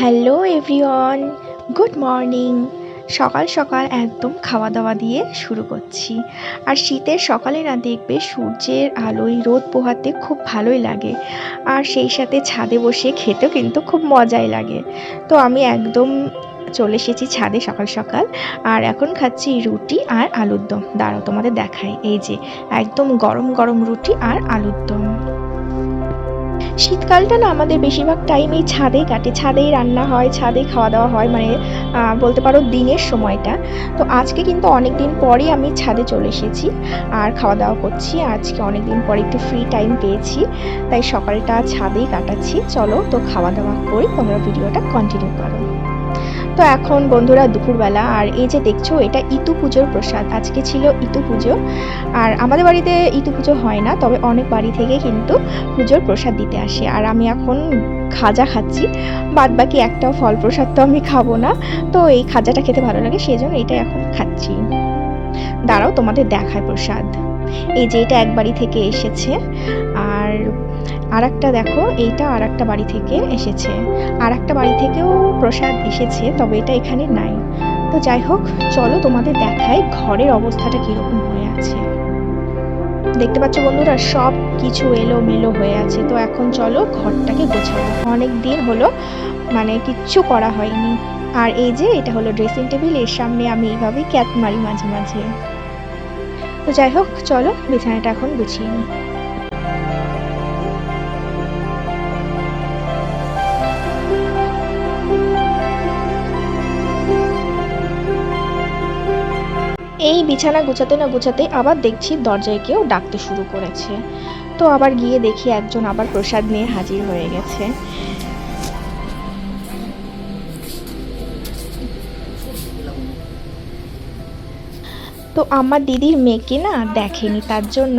Hello everyone, good morning. সকাল সকাল একদম খাওয়া দাওয়া দিয়ে শুরু করছি। আর শীতের সকালে না দেখবে সূর্যের আলোয় রোদ পোহাতে খুব ভালোই লাগে। আর সেই সাথে ছাদে বসে খেতেও কিন্তু খুব মজাই লাগে। তো আমি একদম চলে এসেছি ছাদে সকাল সকাল। আর এখন খাচ্ছি রুটি আর আলুর দম। দাঁড়াও তোমাদের দেখাই। এই যে, একদম গরম গরম রুটি আর আলুর দম। শীতকালটা না আমাদের বেশিরভাগ টাইম এই ছাদেই কাটে, ছাদেই রান্না হয় ছাদেই খাওয়া দাওয়া হয় মানে বলতে পারো দিনের সময়টা। তো আজকে কিন্তু অনেক দিন পরে আমি ছাদে চলে এসেছি আর খাওয়া দাওয়া করছি। আজকে অনেক দিন পরে একটু ফ্রি টাইম পেয়েছি, তাই সকালটা ছাদেই কাটাচ্ছি। চলো তো খাওয়া দাওয়া করি, তোমরা ভিডিওটা কন্টিনিউ করো। তো এখন বন্ধুরা দুপুরবেলা, আর এই যে দেখছ, এটা ইতু পুজোর প্রসাদ। আজকে ছিল ইতু পুজো, আর আমাদের বাড়িতে ইতু পুজো হয় না, তবে অনেক বাড়ি থেকে কিন্তু পুজোর প্রসাদ দিতে আসে। আর আমি এখন খাজা খাচ্ছি বাদ বাকি একটাও ফল প্রসাদ তো আমি খাব না। তো এই খাজাটা খেতে ভালো লাগে সেই জন্য এটা এখন খাচ্ছি। দাঁড়াও, তোমাদের দেখায় প্রসাদ। এই যে এটা এক বাড়ি থেকে এসেছে, আর আর একটা দেখো, এইটা আর একটা বাড়ি থেকে এসেছে। আর একটা বাড়ি থেকেও প্রসাদ এসেছে, তবে এটা এখানে নাই। তো যাই হোক, চলো তোমাদের দেখাই ঘরের অবস্থাটা কীরকম হয়ে আছে। দেখতে পাচ্ছ বন্ধুরা, সব কিছু এলো মেলো হয়ে আছে। তো এখন চলো ঘরটাকে গোছাবো। অনেক দিন হলো মানে কিচ্ছু করা হয়নি। আর এই যে, এটা হলো ড্রেসিং টেবিলের সামনে আমি এইভাবেই ক্যাপ মারি মাঝে মাঝে। তো যাই হোক, চলো, বিছানাটা এখন গুছিয়ে নিই। এই বিছানা গুছাতে না গুছাতে আবার দেখছি দরজায় কেউ ডাকতে শুরু করেছে। তো আবার গিয়ে দেখি একজন আবার প্রসাদ নিয়ে হাজির হয়ে গেছে। তো আমার দিদির মেয়েকে না দেখেনি, তার জন্য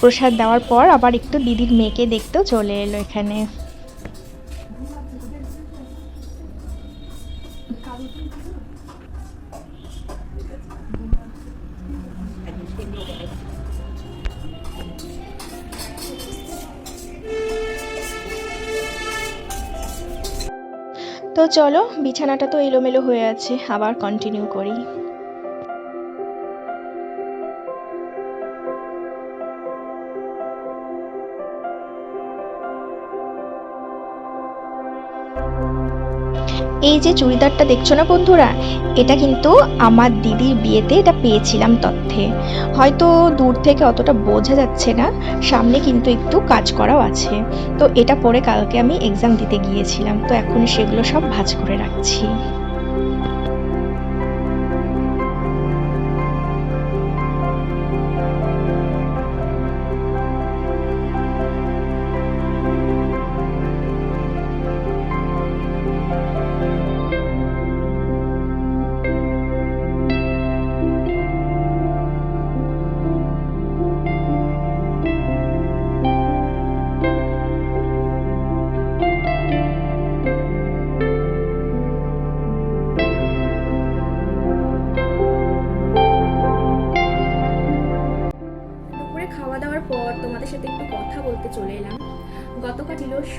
প্রসাদ দেওয়ার পর আবার একটু দিদির মেয়েকে দেখতেও চলে এলো এখানে। তো চলো, বিছানাটা তো এলোমেলো হয়ে আছে, আবার কন্টিনিউ করি। এই যে চুড়িদারটা দেখছ না বন্ধুরা, এটা কিন্তু আমার দিদির বিয়েতে এটা পেয়েছিলাম তথ্যে। হয়তো দূর থেকে অতটা বোঝা যাচ্ছে না, সামনে কিন্তু একটু কাজ করাও আছে। তো এটা পরে কালকে আমি এক্সাম দিতে গিয়েছিলাম, তো এখন সেগুলো সব ভাজ করে রাখছি।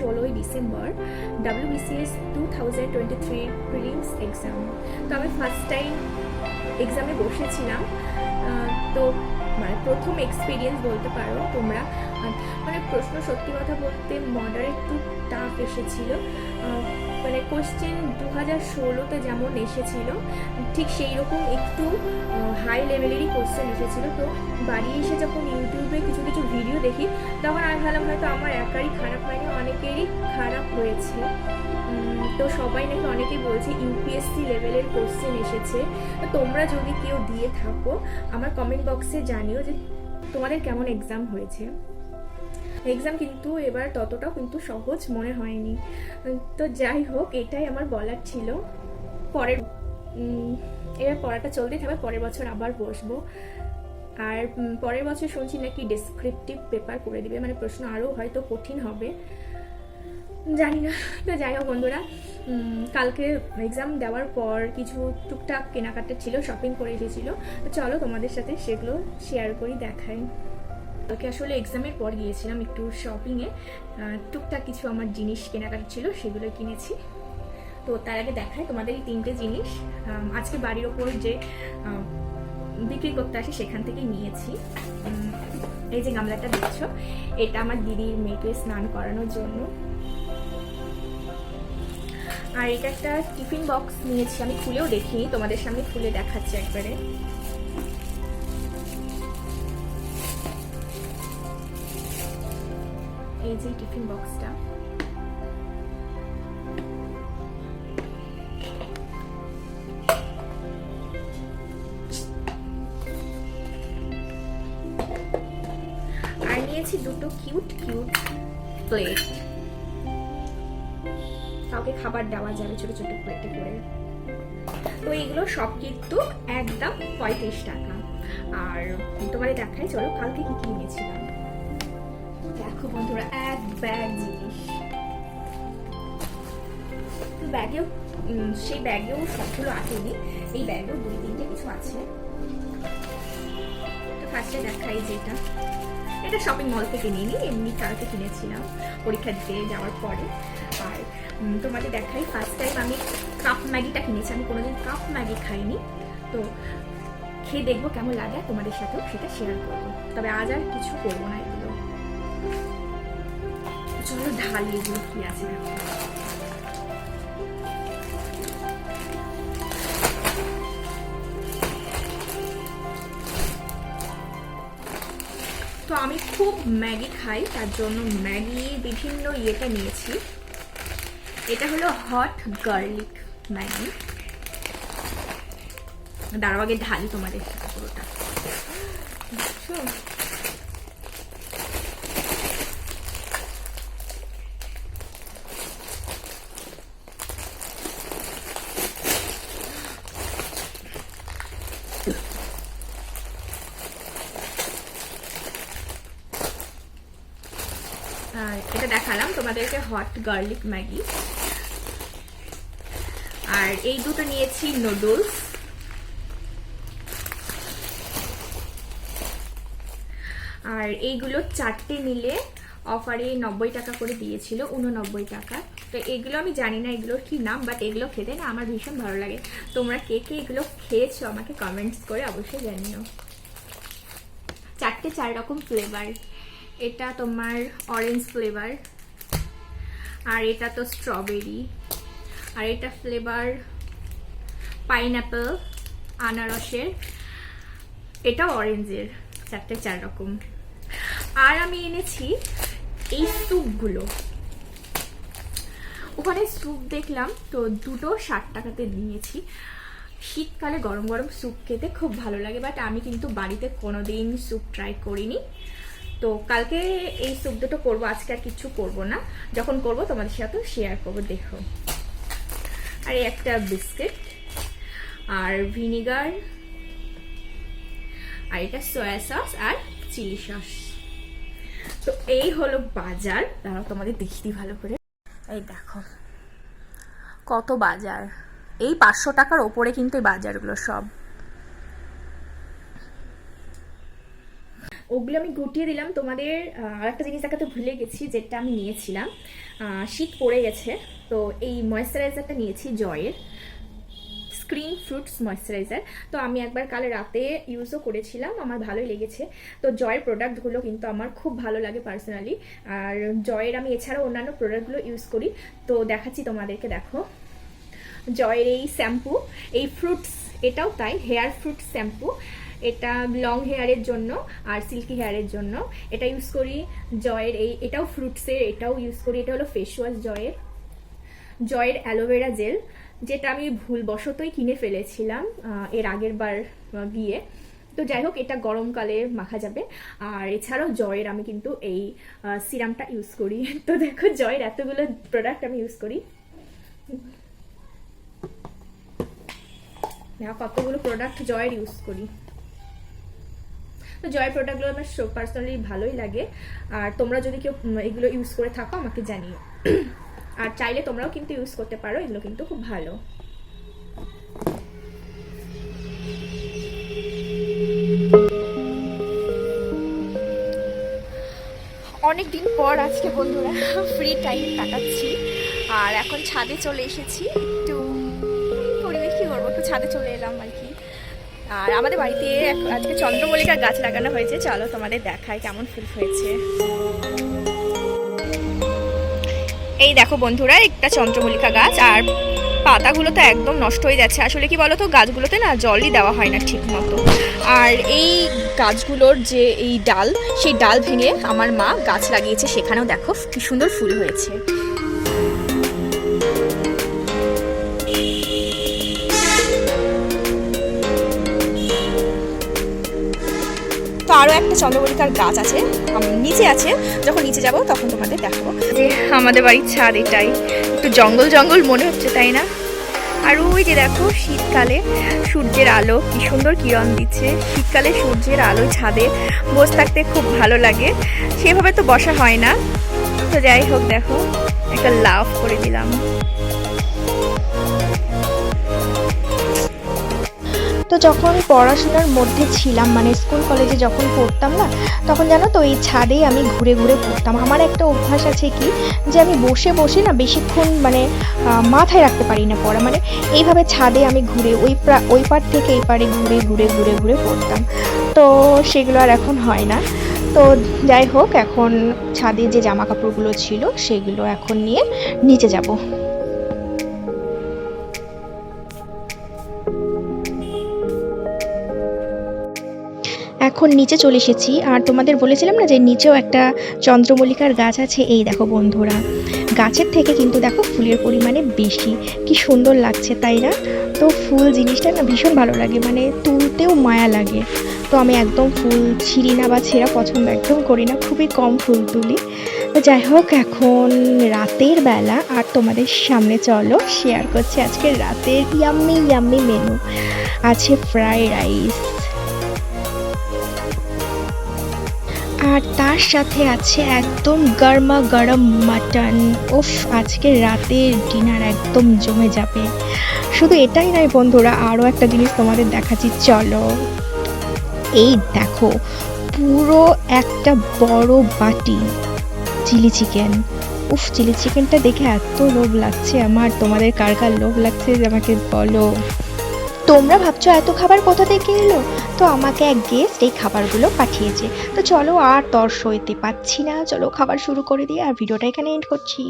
ষোলোই December WBCS two thousand twenty three prelims exam তো আমি ফার্স্ট টাইম এক্সামে বসেছিলাম। তো মানে প্রথম এক্সপিরিয়েন্স বলতে পারো তোমরা। মানে প্রশ্ন সত্যি কথা বলতে মডারেট একটু টাফ এসেছিল। মানে কোশ্চেন দু হাজার ষোলোতে যেমন এসেছিল, ঠিক সেই রকম একটু হাই লেভেলেরই কোশ্চেন এসেছিল। তো বাড়ি এসে যখন ইউটিউবে কিছু কিছু ভিডিও দেখি, তখন আমি ভাবলাম হয়তো আমার একারই খারাপ হয়নি, অনেকেরই খারাপ হয়েছে। তো সবাই নাকি অনেকেই বলছে ইউপিএসসি লেভেলের কোশ্চেন এসেছে। তো তোমরা যদি কেউ দিয়ে থাকো, আমার কমেন্ট বক্সে জানিও যে তোমাদের কেমন এক্সাম হয়েছে। এক্সাম কিন্তু এবার ততটাও কিন্তু সহজ মনে হয়নি। তো যাই হোক, এটাই আমার বলার ছিল। পরের এবার পড়াটা চলতেই থাকবে, পরের বছর আবার বসবো। আর পরের বছর শুনছি নাকি ডেসক্রিপটিভ পেপার করে দিবে মানে প্রশ্ন আরও হয়তো কঠিন হবে। জানি না। তো যাই হোক বন্ধুরা কালকে এক্সাম দেওয়ার পর কিছু টুকটাক কেনাকাটা ছিল শপিং করে এসেছিল। চলো তোমাদের সাথে সেগুলো শেয়ার করি, দেখাই। কালকে আসলে এক্সামের পর গিয়েছিলাম একটু শপিংয়ে টুকটাক কিছু আমার জিনিস কেনাকাটা ছিল, সেগুলো কিনেছি। তো তার আগে দেখায় তোমাদের এই তিনটে জিনিস। আজকে বাড়ির ওপর যে বিক্রি করতে আসে সেখান থেকে নিয়েছি। এই যে গামলাটা দেখছ, এটা আমার দিদির মেয়েকে স্নান করানোর জন্য। আর এটা একটা টিফিন বক্স নিয়েছি, আমি খুলেও দেখিনি, তোমাদের সামনে খুলে দেখাচ্ছি একবারে। এই যে টিফিন বক্সটা। আর নিয়েছি দুটো কিউট কিউট প্লেট কাউকে খাবার দেওয়া যাবে ছোট ছোট প্লেটে করে। তো এগুলো সব কিন্তু একদম পঁয়ত্রিশ টাকা। আর তোমাদের দেখাই চলো কালকে কি কি নিয়েছিলাম। ব্যাগ জিনিস তো ব্যাগেও সেই ব্যাগেও সবগুলো আসেনি এই ব্যাগেও দুই, তিনটে কিছু আছে। তো ফার্স্টে দেখাই যেটা। এটা শপিং মল থেকে নিয়ে নিই এমনি কালকে কিনেছিলাম। পরীক্ষা দিতে যাওয়ার পরে। আর তোমাদের দেখাই ফার্স্ট টাইম আমি কাপ ম্যাগিটা কিনেছি। আমি কোনোদিন কাপ ম্যাগি খাইনি। তো খেয়ে দেখব কেমন লাগে, তোমাদের সাথেও সেটা শেয়ার করব। তবে আজ আর কিছু করব না এগুলো। চলো ঢালি এগুলো কি আছে তো আমি খুব ম্যাগি খাই, তার জন্য ম্যাগি বিভিন্ন ইয়েটা নিয়েছি। এটা হলো হট গার্লিক ম্যাগি। দাঁড়াও ঢালি তোমাদের পুরোটা। দেখছ? এটা দেখালাম। তোমাদেরকে হট গার্লিক ম্যাগি। আর এই দুটো নিয়েছি নুডলস আর এইগুলো চারটে নিলে অফারে নব্বই টাকা করে দিয়েছিল, উননব্বই টাকা। তো এগুলো আমি জানি না এগুলোর কি নাম বাট এগুলো খেতে না আমার ভীষণ ভালো লাগে। তোমরা কে কে এগুলো খেয়েছো আমাকে কমেন্টস করে অবশ্যই জানিও। চারটে চার রকম ফ্লেভার এটা তোমার অরেঞ্জ ফ্লেভার আর এটা তো স্ট্রবেরি আর এটা ফ্লেভার পাইনঅ্যাপেল আনারসের এটা অরেঞ্জের চারটে চার রকম। আর আমি এনেছি এই স্যুপগুলো। ওখানে স্যুপ দেখলাম, তো দুটো ষাট টাকাতে নিয়েছি। শীতকালে গরম গরম স্যুপ খেতে খুব ভালো লাগে বাট আমি কিন্তু বাড়িতে কোনোদিন স্যুপ ট্রাই করিনি। তো কালকে এই স্যুপ দুটো করব, আজকে আর কিছু করব না। যখন করব তোমাদের সাথে শেয়ার করব, দেখো। আর একটা বিস্কিট আর ভিনিগার আর এটা সয়া সস আর চিলি সস তো এই হলো বাজার। দাঁড়াও, তোমাদের দেখি ভালো করে। এই দেখো, কত বাজার। এই পাঁচশো টাকার ওপরে কিন্তু এই বাজারগুলো সব। ওগুলো আমি গুটিয়ে দিলাম। তোমাদের আর একটা জিনিস দেখাতে ভুলে গেছি, যেটা আমি নিয়েছিলাম। শীত পড়ে গেছে, তো এই ময়েশ্চারাইজারটা নিয়েছি জয়ের। স্ক্রিন ফ্রুটস ময়েশ্চারাইজার তো আমি একবার কাল রাতে ইউজও করেছিলাম, আমার ভালোই লেগেছে। তো জয়ের প্রোডাক্টগুলো কিন্তু আমার খুব ভালো লাগে পার্সোনালি আর জয়ের আমি এছাড়াও অন্যান্য প্রোডাক্টগুলো ইউজ করি। তো দেখাচ্ছি তোমাদেরকে, দেখো। জয়ের এই শ্যাম্পু এই ফ্রুটস এটাও তাই হেয়ার ফ্রুট শ্যাম্পু এটা লং হেয়ারের জন্য আর সিল্কি হেয়ারের জন্য। এটা ইউজ করি জয়ের এই, এটাও ফ্রুটসের এটাও ইউজ করি, এটা হলো ফেস ওয়াশ জয়ের। জয়ের অ্যালোভেরা জেল যেটা আমি ভুলবশতই কিনে ফেলেছিলাম এর আগের বার গিয়ে। তো যাই হোক, এটা গরমকালে মাখা যাবে। আর এছাড়াও জয়ের আমি কিন্তু এই সিরামটা ইউজ করি। তো দেখো জয়ের এতগুলো প্রোডাক্ট আমি ইউজ করি। কতগুলো প্রোডাক্ট জয়ের ইউজ করি। তো জয়ের প্রোডাক্টগুলো আমার পার্সোনালি ভালোই লাগে। আর তোমরা যদি কেউ এগুলো ইউজ করে থাকো, আমাকে জানিও। আর চাইলে তোমরাও কিন্তু ইউজ করতে পারো, এগুলো কিন্তু খুব ভালো। অনেক দিন পর আজকে বন্ধুরা ফ্রি টাইম কাটাচ্ছি, আর এখন ছাদে চলে এসেছি। একটু, পরিবেশ কী করব একটু ছাদে চলে এলাম আর কি। আর আমাদের বাড়িতে আজকে চন্দ্রমল্লিকার গাছ লাগানো হয়েছে। চলো তোমাদের দেখায় কেমন ফুল হয়েছে। এই দেখো বন্ধুরা, একটা চন্দ্রমল্লিকা গাছ, আর পাতাগুলো তো একদম নষ্ট হয়ে যাচ্ছে। আসলে কি বলতো, গাছগুলোতে না জলই দেওয়া হয় না ঠিক মতো আর এই গাছগুলোর যে এই ডাল, সেই ডাল ভেঙে আমার মা গাছ লাগিয়েছে। সেখানেও দেখো কি সুন্দর ফুল হয়েছে। আরও একটা চন্দ্রমল্লিকার গাছ আছে নিচে আছে, যখন নিচে যাব তখন তোমাদের দেখাবো। যে আমাদের বাড়ির ছাদ এটাই, একটু জঙ্গল জঙ্গল মনে হচ্ছে, তাই না? আর ওই যে দেখো, শীতকালে সূর্যের আলো, কি সুন্দর কিরণ দিচ্ছে। শীতকালে সূর্যের আলো ছাদে বসে থাকতে খুব ভালো লাগে। সেভাবে তো বসা হয় না। তো যাই হোক, দেখো, একটা লাভ করে দিলাম। তো যখন পড়াশোনার মধ্যে ছিলাম মানে স্কুল কলেজে যখন পড়তাম না, তখন জানো তো এই ছাদেই আমি ঘুরে ঘুরে পড়তাম। আমার একটা অভ্যাস আছে কি, যে আমি বসে বসে না বেশিক্ষণ মানে মাথায় রাখতে পারি না পড়া। মানে এইভাবে ছাদে আমি ঘুরে, ওই ওই পার থেকে এই পারে ঘুরে ঘুরে ঘুরে ঘুরে পড়তাম। তো সেগুলো আর এখন হয় না। তো যাই হোক, এখন ছাদে যে জামা কাপড়গুলো ছিল, সেগুলো এখন নিয়ে নিচে যাব। এখন নিচে চলে এসেছি। আর তোমাদের বলেছিলাম না যে নিচেও একটা চন্দ্রমল্লিকার গাছ আছে? এই দেখো বন্ধুরা, গাছের থেকে কিন্তু দেখো ফুলের পরিমাণে বেশি। কি সুন্দর লাগছে তাই না? তো ফুল জিনিসটা না ভীষণ ভালো লাগে মানে তুলতেও মায়া লাগে। তো আমি একদম ফুল ছিঁড়ি না বা ছেঁড়া পছন্দ একদম করি না, খুবই কম ফুল তুলি। তো যাই হোক, এখন রাতের বেলা, আর তোমাদের সামনে চলো শেয়ার করছি আজকে রাতের ইয়াম্মি ইয়াম্মি মেনু আছে ফ্রাইড রাইস আর তার সাথে আছে একদম গরমা গরম মাটন। ওফ আজকে রাতের ডিনার একদম জমে যাবে। শুধু এটাই নয় বন্ধুরা আরও একটা জিনিস তোমাদের দেখাচ্ছি, চলো। এই দেখো, পুরো একটা বড় বাটি, চিলি চিকেন। উফ, চিলি চিকেনটা দেখে এত লোভ লাগছে আমার, তোমাদের কার কার লোভ লাগছে যে আমাকে বলো। তোমরা ভাবছ এত খাবার কোথা থেকে এলো? তো আমাকে এক গেস্ট এই খাবারগুলো পাঠিয়েছে। তো চলো আর তর সইতে পাচ্ছি না। চলো খাবার শুরু করে দিয়ে আর ভিডিওটা এখানে এন্ড করছি।